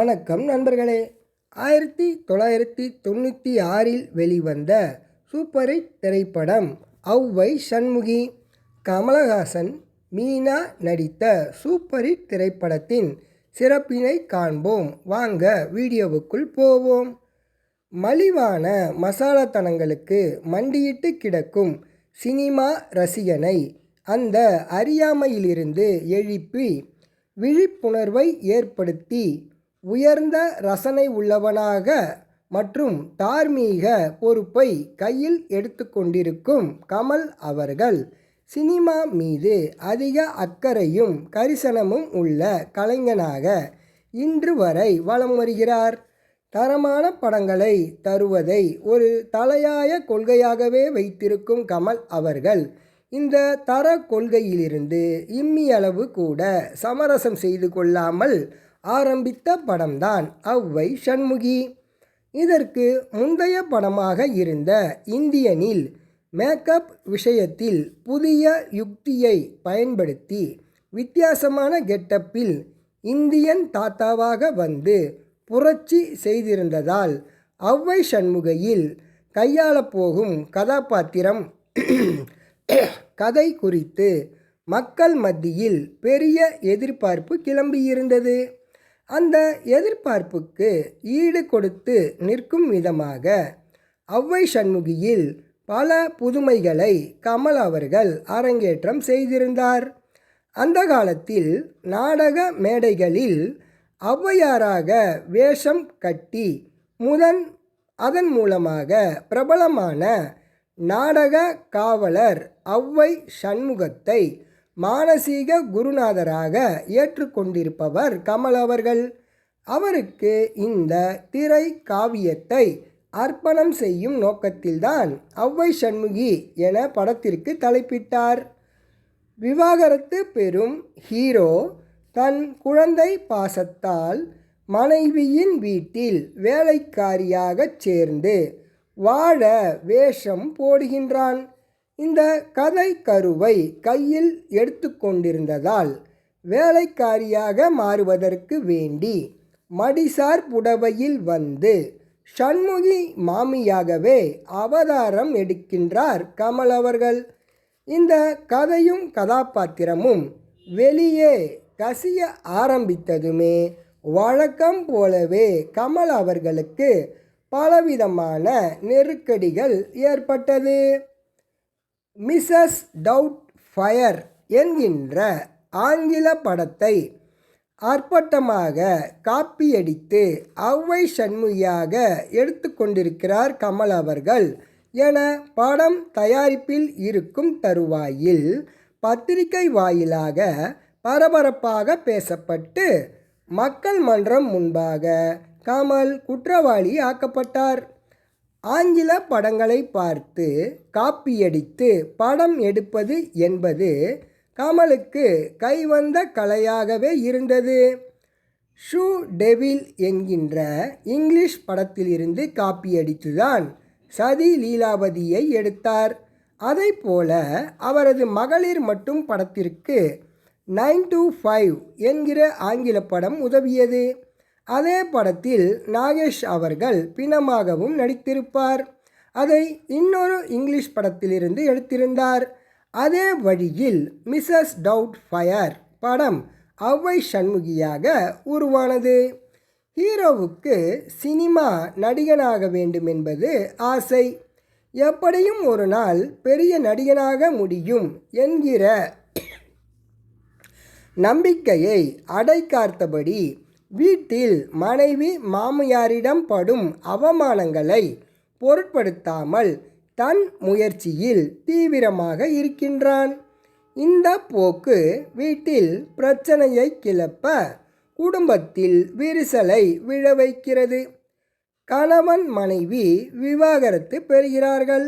வணக்கம் நண்பர்களே. ஆயிரத்தி தொள்ளாயிரத்தி தொண்ணூற்றி ஆறில் வெளிவந்த சூப்பர் ஹிட் திரைப்படம் ஔவை சண்முகி கமலஹாசன் மீனா நடித்த சூப்பர் ஹிட் திரைப்படத்தின் சிறப்பினை காண்போம். வாங்க வீடியோவுக்குள் போவோம். மலிவான மசாலாத்தனங்களுக்கு மண்டியிட்டு கிடக்கும் சினிமா ரசிகனை அந்த அறியாமையிலிருந்து எழுப்பி விழிப்புணர்வை ஏற்படுத்தி உயர்ந்த ரசனை உள்ளவனாக மற்றும் தார்மீக பொறுப்பை கையில் எடுத்துக்கொண்டிருக்கும் கமல் அவர்கள். சினிமா மீது அதிக அக்கறையும் கரிசனமும் உள்ள கலைஞனாக இன்று வரை வலம் வருகிறார். தரமான படங்களை தருவதை ஒரு தலையாய கொள்கையாகவே வைத்திருக்கும் கமல் அவர்கள் இந்த தர கொள்கையிலிருந்து இம்மியளவு கூட சமரசம் செய்து கொள்ளாமல் ஆரம்பித்த படம்தான் ஔவை சண்முகி. இதற்கு முந்தைய படமாக இருந்த இந்தியனில் மேக்கப் விஷயத்தில் புதிய யுக்தியை பயன்படுத்தி வித்தியாசமான கெட்டப்பில் இந்தியன் தாத்தாவாக வந்து புரட்சி செய்திருந்ததால் ஔவை சண்முகையில் கையாளப்போகும் கதாபாத்திரம் கதை குறித்து மக்கள் மத்தியில் பெரிய எதிர்பார்ப்பு கிளம்பியிருந்தது. அந்த எதிர்பார்ப்புக்கு ஈடு கொடுத்து நிற்கும் விதமாக ஔவை சண்முகியில் பல புதுமைகளை கமல் அவர்கள் அரங்கேற்றம் செய்திருந்தார். அந்த காலத்தில் நாடக மேடைகளில் ஔவையாராக வேஷம் கட்டி முதன் அதன் மூலமாக பிரபலமான நாடக காவலர் ஔவை சண்முகத்தை மானசீக குருநாதராக ஏற்றுக்கொண்டிருப்பவர் கமல் அவர்கள். அவருக்கு இந்த திரை காவியத்தை அர்ப்பணம் செய்யும் நோக்கத்தில்தான் ஒளவை சண்முகி என படத்திற்கு தலைப்பிட்டார். விவாகரத்து பெறும் ஹீரோ தன் குழந்தை பாசத்தால் மனைவியின் வீட்டில் வேலைக்காரியாகச் சேர்ந்து வாழ வேஷம் போடுகின்றான். இந்த கதை கருவை கையில் எடுத்துக்கொண்டிருந்ததால் வேலைக்காரியாக மாறுவதற்கு வேண்டி மடிசார் புடவையில் வந்து சண்முகி மாமியாகவே அவதாரம் எடுக்கின்றார் கமல் அவர்கள். இந்த கதையும் கதாபாத்திரமும் வெளியே கசிய ஆரம்பித்ததுமே வழக்கம் போலவே கமல் அவர்களுக்கு பலவிதமான நெருக்கடிகள் ஏற்பட்டது. மிஸ்ஸஸ் டவுட் ஃபயர் என்கின்ற ஆங்கில படத்தை அற்பட்டமாக காப்பியடித்து அவ்வை சண்முகியாக எடுத்துக்கொண்டிருக்கிறார் கமல் அவர்கள் என படம் தயாரிப்பில் இருக்கும் தருவாயில் பத்திரிகை வாயிலாக பரபரப்பாக பேசப்பட்டு மக்கள் மன்றம் முன்பாக கமல் குற்றவாளி ஆக்கப்பட்டார். ஆங்கில படங்களை பார்த்து காப்பியடித்து படம் எடுப்பது என்பது கமலுக்கு கைவந்த கலையாகவே இருந்தது. ஷூ டெவில் என்கின்ற இங்கிலீஷ் படத்திலிருந்து காப்பியடித்துதான் சதி லீலாவதியை எடுத்தார். அதை போல அவரது மகளிர் மட்டும் படத்திற்கு நைன் டூ ஃபைவ் என்கிற ஆங்கில படம் உதவியது. அதே படத்தில் நாகேஷ் அவர்கள் பிணமாகவும் நடித்திருப்பார். அதை இன்னொரு இங்கிலீஷ் படத்திலிருந்து எடுத்திருந்தார். அதே வழியில் மிஸ்ஸஸ் டவுட் ஃபயர் படம் அவ்வை சண்முகியாக உருவானது. ஹீரோவுக்கு சினிமா நடிகனாக வேண்டும் என்பது ஆசை. எப்படியும் ஒரு நாள் பெரிய நடிகனாக முடியும் என்கிற நம்பிக்கையை அடைக்காத்தபடி வீட்டில் மனைவி மாமியாரிடம் படும் அவமானங்களை பொருட்படுத்தாமல் தன் முயற்சியில் தீவிரமாக இருக்கின்றான். இந்த போக்கு வீட்டில் பிரச்சனையை கிளப்ப குடும்பத்தில் விரிசலை விழ வைக்கிறது. கணவன் மனைவி விவாகரத்து பெறுகிறார்கள்.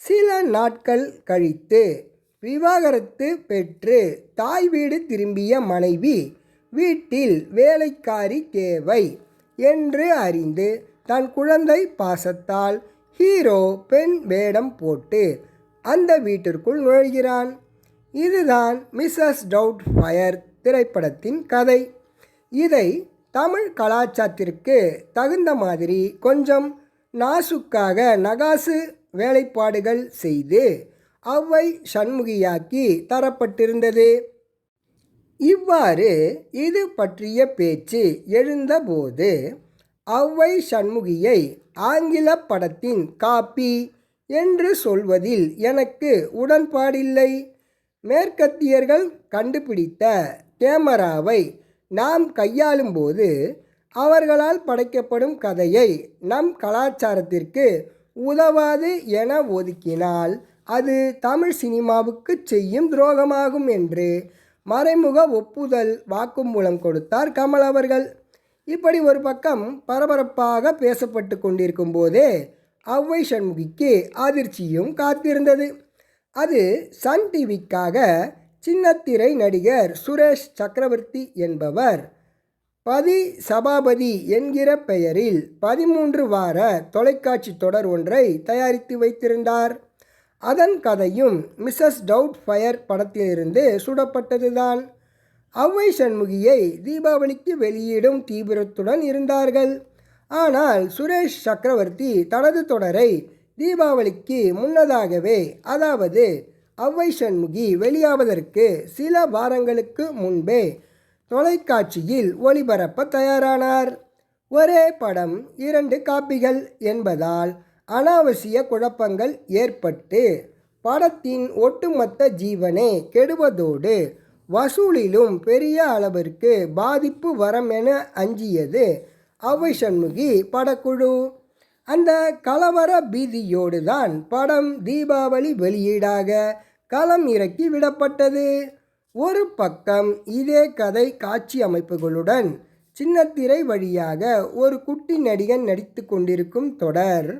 சில நாட்கள் கழித்து விவாகரத்து பெற்று தாய் வீடு திரும்பிய மனைவி வீட்டில் வேலைக்காரி தேவை என்று அறிந்து தன் குழந்தை பாசத்தால் ஹீரோ பெண் வேடம் போட்டு அந்த வீட்டிற்குள் நுழைகிறான். இதுதான் மிஸ்ஸஸ் டவுட் ஃபயர் திரைப்படத்தின் கதை. இதை தமிழ் கலாச்சாரத்திற்கு தகுந்த மாதிரி கொஞ்சம் நாசுக்காக நகாசு வேலைப்பாடுகள் செய்து அவ்வை சண்முகியாக்கி தரப்பட்டிருந்தது. இவ்வாறு இது பற்றிய பேச்சு எழுந்தபோது அவ்வை சண்முகியை ஆங்கில படத்தின் காப்பி என்று சொல்வதில் எனக்கு உடன்பாடில்லை. மேற்கத்தியர்கள் கண்டுபிடித்த கேமராவை நாம் கையாளும்போது அவர்களால் படைக்கப்படும் கதையை நம் கலாச்சாரத்திற்கு உதவாது என ஒதுக்கினால் அது தமிழ் சினிமாவுக்கு செய்யும் துரோகமாகும் என்று மறைமுக ஒப்புதல் வாக்குமூலம் கொடுத்தார் கமல் அவர்கள். இப்படி ஒரு பக்கம் பரபரப்பாக பேசப்பட்டு கொண்டிருக்கும் போதே அவ்வை சண்முகிக்கு அதிர்ச்சியும் காத்திருந்தது. அது சன் டிவிக்காக சின்னத்திரை நடிகர் சுரேஷ் சக்கரவர்த்தி என்பவர் பதி சபாபதி என்கிற பெயரில் பதிமூன்று வார தொலைக்காட்சி தொடர் ஒன்றை தயாரித்து வைத்திருந்தார். அதன் கதையும் மிஸ்ஸஸ் டவுட் ஃபயர் படத்திலிருந்து சுடப்பட்டதுதான். அவ்வை சண்முகியை தீபாவளிக்கு வெளியிடும் தீவிரத்துடன் இருந்தார்கள். ஆனால் சுரேஷ் சக்கரவர்த்தி தனது தொடரை தீபாவளிக்கு முன்னதாகவே அதாவது அவ்வை சண்முகி வெளியாவதற்கு சில வாரங்களுக்கு முன்பே தொலைக்காட்சியில் ஒளிபரப்ப தயாரானார். ஒரே படம் இரண்டு காப்பிகள் என்பதால் அனாவசிய குழப்பங்கள் ஏற்பட்டு படத்தின் ஒட்டுமொத்த ஜீவனை கெடுவதோடு வசூலிலும் பெரிய அளவிற்கு பாதிப்பு வரம் என அஞ்சியது. அவை சண்முகி படக்குழு. அந்த கலவர பீதியோடு தான் படம் தீபாவளி வெளியீடாக களம் இறக்கி விடப்பட்டது. ஒரு பக்கம் இதே கதை காட்சி அமைப்புகளுடன் சின்னத்திரை வழியாக ஒரு குட்டி நடிகன் நடித்து கொண்டிருக்கும் தொடர்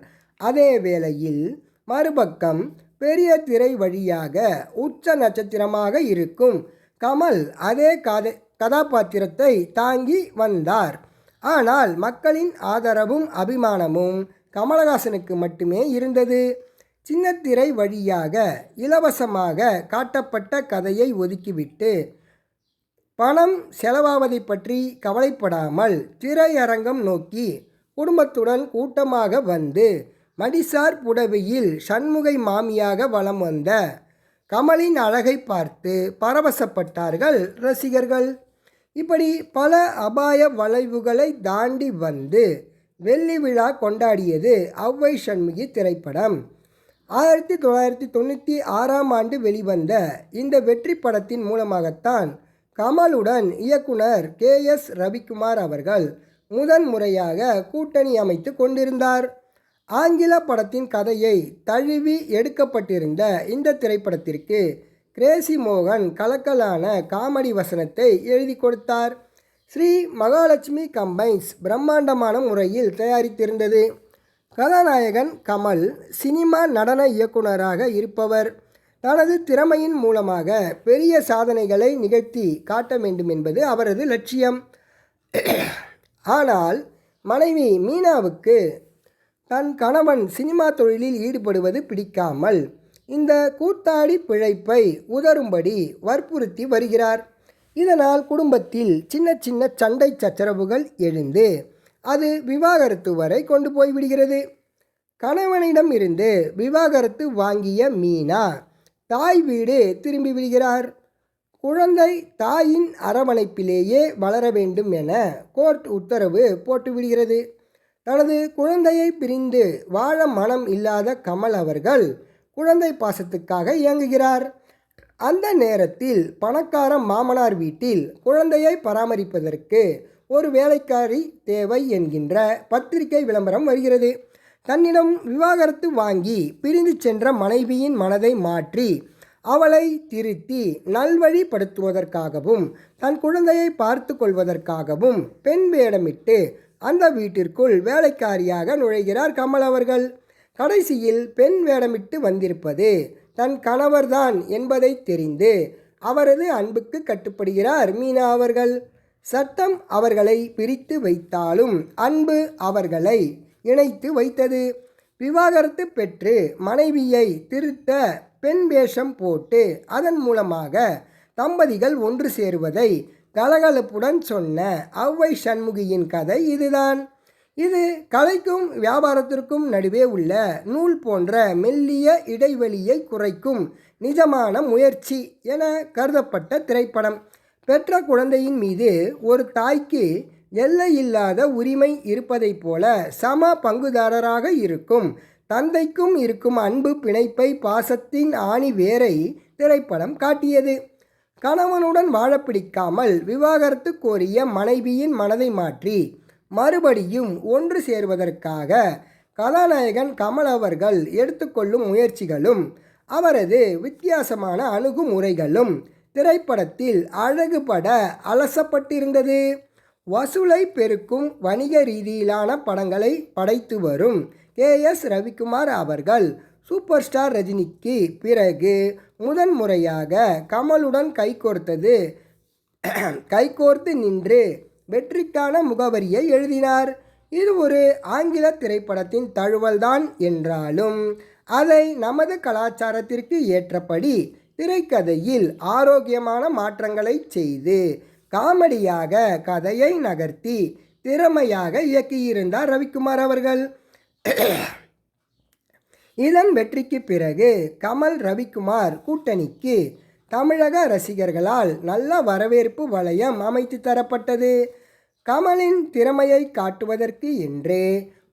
அதே வேளையில் மறுபக்கம் பெரிய திரை வழியாக உச்ச நட்சத்திரமாக இருக்கும். கமல் அதே கதை கதாபாத்திரத்தை தாங்கி வந்தார். ஆனால் மக்களின் ஆதரவும் அபிமானமும் கமலஹாசனுக்கு மட்டுமே இருந்தது. சின்னத்திரை வழியாக இலவசமாக காட்டப்பட்ட கதையை ஒதுக்கிவிட்டு பணம் செலவாவதை பற்றி கவலைப்படாமல் திரையரங்கம் நோக்கி குடும்பத்துடன் கூட்டமாக வந்து மடிசார் புடவையில் சண்முகை மாமியாக வலம் வந்த கமலின் அழகை பார்த்து பரவசப்பட்டார்கள் ரசிகர்கள். இப்படி பல அபாய வளைவுகளை தாண்டி வந்து வெள்ளி விழா கொண்டாடியது அவ்வை சண்முகி திரைப்படம். ஆயிரத்தி தொள்ளாயிரத்தி தொண்ணூற்றி ஆறாம் ஆண்டு வெளிவந்த இந்த வெற்றி படத்தின் மூலமாகத்தான் கமலுடன் இயக்குனர் கே எஸ் ரவிக்குமார் அவர்கள் முதன் முறையாக கூட்டணி அமைத்து கொண்டிருந்தார். ஆங்கில படத்தின் கதையை தழுவி எடுக்கப்பட்டிருந்த இந்த திரைப்படத்திற்கு கிரேசி மோகன் கலக்கலான காமெடி வசனத்தை எழுதி கொடுத்தார். ஸ்ரீ மகாலட்சுமி கம்பைன்ஸ் பிரம்மாண்டமான முறையில் தயாரித்திருந்தது. கதாநாயகன் கமல் சினிமா நடன இயக்குனராக இருப்பவர். தனது திறமையின் மூலமாக பெரிய சாதனைகளை நிகழ்த்தி காட்ட வேண்டும் என்பது அவரது லட்சியம். ஆனால் மனைவி மீனாவுக்கு தன் கணவன் சினிமா தொழிலில் ஈடுபடுவது பிடிக்காமல் இந்த கூத்தாடி பிழைப்பை உதரும்படி வற்புறுத்தி வருகிறார். இதனால் குடும்பத்தில் சின்ன சின்ன சண்டை சச்சரவுகள் எழுந்து அது விவாகரத்து வரை கொண்டு போய் விடுகிறது கணவனிடம் இருந்து விவாகரத்து வாங்கிய மீனா தாய் வீடு திரும்பி விடுகிறார். குழந்தை தாயின் அரவணைப்பிலேயே வளர வேண்டும் என கோர்ட் உத்தரவு போட்டுவிடுகிறது. தனது குழந்தையை பிரிந்து வாழ மனம் இல்லாத கமல் அவர்கள் குழந்தை பாசத்துக்காக இயங்குகிறார். அந்த நேரத்தில் பணக்கார மாமனார் வீட்டில் குழந்தையை பராமரிப்பதற்கு ஒரு வேலைக்காரி தேவை என்கின்ற பத்திரிகை விளம்பரம் வருகிறது. தன்னிடம் விவாகரத்து வாங்கி பிரிந்து சென்ற மனைவியின் மனதை மாற்றி அவளை திருத்தி நல்வழிப்படுத்துவதற்காகவும் தன் குழந்தையை பார்த்து கொள்வதற்காகவும் பெண் வேடமிட்டு அந்த வீட்டிற்குள் வேலைக்காரியாக நுழைகிறார் கமல் அவர்கள். கடைசியில் பெண் வேடமிட்டு வந்திருப்பது தன் கணவர்தான் என்பதை தெரிந்து அவரது அன்புக்கு கட்டுப்படுகிறார் மீனா அவர்கள். சட்டம் அவர்களை பிரித்து வைத்தாலும் அன்பு அவர்களை இணைத்து வைத்தது. விவாகரத்து பெற்று மனைவியை திருத்த பெண் வேஷம் போட்டு அதன் மூலமாக தம்பதிகள் ஒன்று சேருவதை கலகலப்புடன் சொன்ன அவ்வை சண்முகியின் கதை இதுதான். இது கலைக்கும் வியாபாரத்திற்கும் நடுவே உள்ள நூல் போன்ற மெல்லிய இடைவெளியை குறைக்கும் நிஜமான முயற்சி என கருதப்பட்ட திரைப்படம். பெற்ற குழந்தையின் மீது ஒரு தாய்க்கு எல்லையில்லாத உரிமை இருப்பதைப் போல சம பங்குதாரராக இருக்கும். தந்தைக்கும் இருக்கும் அன்பு பிணைப்பை பாசத்தின் ஆணி வேரை திரைப்படம் காட்டியது. கணவனுடன் வாழ பிடிக்காமல் விவாகரத்து கோரிய மனைவியின் மனதை மாற்றி மறுபடியும் ஒன்று சேருவதற்காக கதாநாயகன் கமல் அவர்கள் எடுத்துக்கொள்ளும் முயற்சிகளும் அவரது வித்தியாசமான அணுகுமுறைகளும் திரைப்படத்தில் அழகுபட அலசப்பட்டிருந்தது. வசூலை பெருக்கும் வணிக ரீதியிலான படங்களை படைத்து வரும் கே எஸ் ரவிக்குமார் அவர்கள் சூப்பர் ஸ்டார் ரஜினிக்கு பிறகு முதன் முறையாக கமலுடன் கைகோர்த்தது கைகோர்த்து நின்று வெற்றிக்கான முகவரியை எழுதினார். இது ஒரு ஆங்கில திரைப்படத்தின் தழுவல்தான் என்றாலும் அதை நமது கலாச்சாரத்திற்கு ஏற்றபடி திரைக்கதையில் ஆரோக்கியமான மாற்றங்களை செய்து காமெடியாக கதையை நகர்த்தி திறமையாக இயக்கியிருந்தார் ரவிக்குமார் அவர்கள். இதன் வெற்றிக்கு பிறகு கமல் ரவிக்குமார் கூட்டணிக்கு தமிழக ரசிகர்களால் நல்ல வரவேற்பு வளையம் அமைத்து தரப்பட்டது. கமலின் திறமையை காட்டுவதற்கு என்றே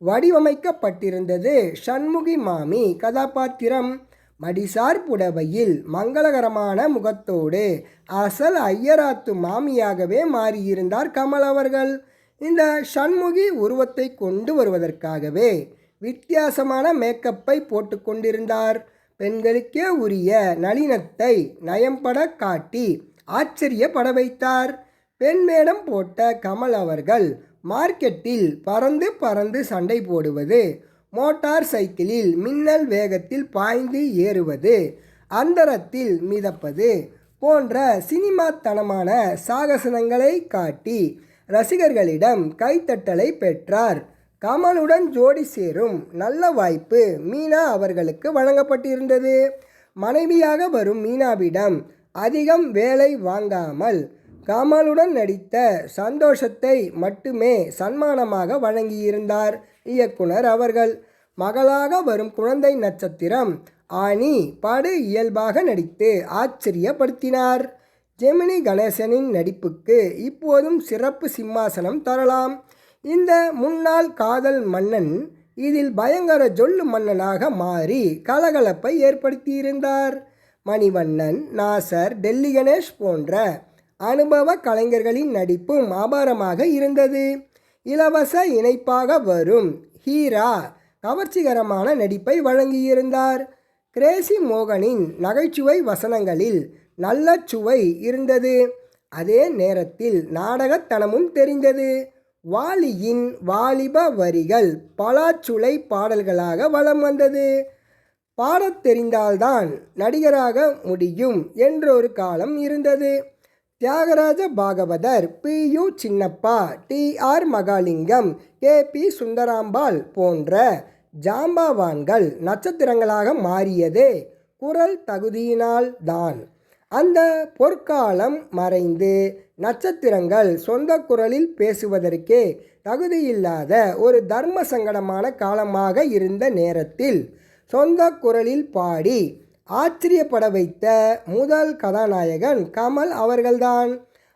வடிவமைக்கப்பட்டிருந்தது சண்முகி மாமி கதாபாத்திரம். மடிசார் புடவையில் மங்களகரமான முகத்தோடு அசல் ஐயராத்து மாமியாகவே மாறியிருந்தார் கமல் அவர்கள். இந்த சண்முகி உருவத்தை கொண்டு வருவதற்காகவே வித்தியாசமான மேக்கப்பை போட்டுக்கொண்டிருந்தார் பெண்களுக்கே உரிய நளினத்தை நயம்பட காட்டி ஆச்சரியப்பட வைத்தார். பெண் மேடம் போட்ட கமல் அவர்கள் மார்க்கெட்டில் பறந்து பறந்து சண்டை போடுவது மோட்டார் சைக்கிளில் மின்னல் வேகத்தில் பாய்ந்து ஏறுவது அந்தரத்தில் மிதப்பது போன்ற சினிமாத்தனமான சாகசனங்களை காட்டி ரசிகர்களிடம் கைத்தட்டலை பெற்றார். கமலுடன் ஜோடி சேரும். நல்ல வாய்ப்பு மீனா அவர்களுக்கு வழங்கப்பட்டிருந்தது. மனைவியாக வரும் மீனாவிடம் அதிகம் வேலை வாங்காமல் கமலுடன் நடித்த சந்தோஷத்தை மட்டுமே சன்மானமாக வழங்கியிருந்தார் இயக்குனர் அவர்கள். மகளாக வரும் குழந்தை நட்சத்திரம் ஆனி படு இயல்பாக நடித்து ஆச்சரியப்படுத்தினார். ஜெமினி கணேசனின் நடிப்புக்கு இப்போதும் சிறப்பு சிம்மாசனம் தரலாம். இந்த முன்னாள் காதல் மன்னன் இதில் பயங்கர ஜொல்லு மன்னனாக மாறி கலகலப்பை ஏற்படுத்தியிருந்தார். மணிவண்ணன் நாசர் டெல்லி கணேஷ் போன்ற அனுபவ கலைஞர்களின் நடிப்பும் அபாரமாக இருந்தது. இலவச இணைப்பாக வரும் ஹீரா கவர்ச்சிகரமான நடிப்பை வழங்கியிருந்தார். கிரேசி மோகனின் நகைச்சுவை வசனங்களில் நல்ல சுவை இருந்தது. அதே நேரத்தில் நாடகத்தனமும் தெரிந்தது. வாலியின் வாலிப வரிகள் பலாச்சுளை பாடல்களாக வலம் வந்தது. பாடத் தெரிந்தால்தான் நடிகராக முடியும் என்றொரு காலம் இருந்தது. Thyagaraja Bhagavathar P. U. Chinnappa T. R. Mahalingam K. B. Sundarambal போன்ற ஜாம்பவான்கள் நட்சத்திரங்களாக மாறியதே குரல் தகுதியினால் தான் அந்த பொற்காலம் மறைந்து நட்சத்திரங்கள் சொந்த குரலில் பேசுவதற்கே தகுதியில்லாத ஒரு தர்ம சங்கடமான காலமாக இருந்த நேரத்தில் சொந்த குரலில் பாடி ஆச்சரியப்பட வைத்த முதல் கதாநாயகன் கமல் அவர்கள்தான்.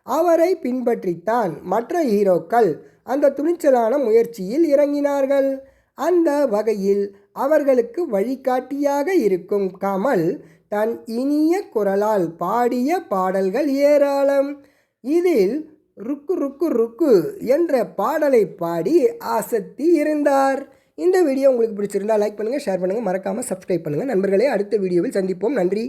அவரை பின்பற்றித்தான் மற்ற ஹீரோக்கள் அந்த துணிச்சலான முயற்சியில் இறங்கினார்கள். அந்த வகையில் அவர்களுக்கு வழிகாட்டியாக இருக்கும் கமல் தன் இனிய குரலால் பாடிய பாடல்கள் ஏராளம். இதில் ருக்கு ருக்கு ருக்கு என்ற பாடலை பாடி ஆசத்தி இருந்தார். இந்த வீடியோ உங்களுக்கு பிடிச்சிருந்தால் லைக் பண்ணுங்கள் ஷேர் பண்ணுங்கள் மறக்காமல் சப்ஸ்கிரைப் பண்ணுங்கள் நண்பர்களே அடுத்த வீடியோவில் சந்திப்போம். நன்றி.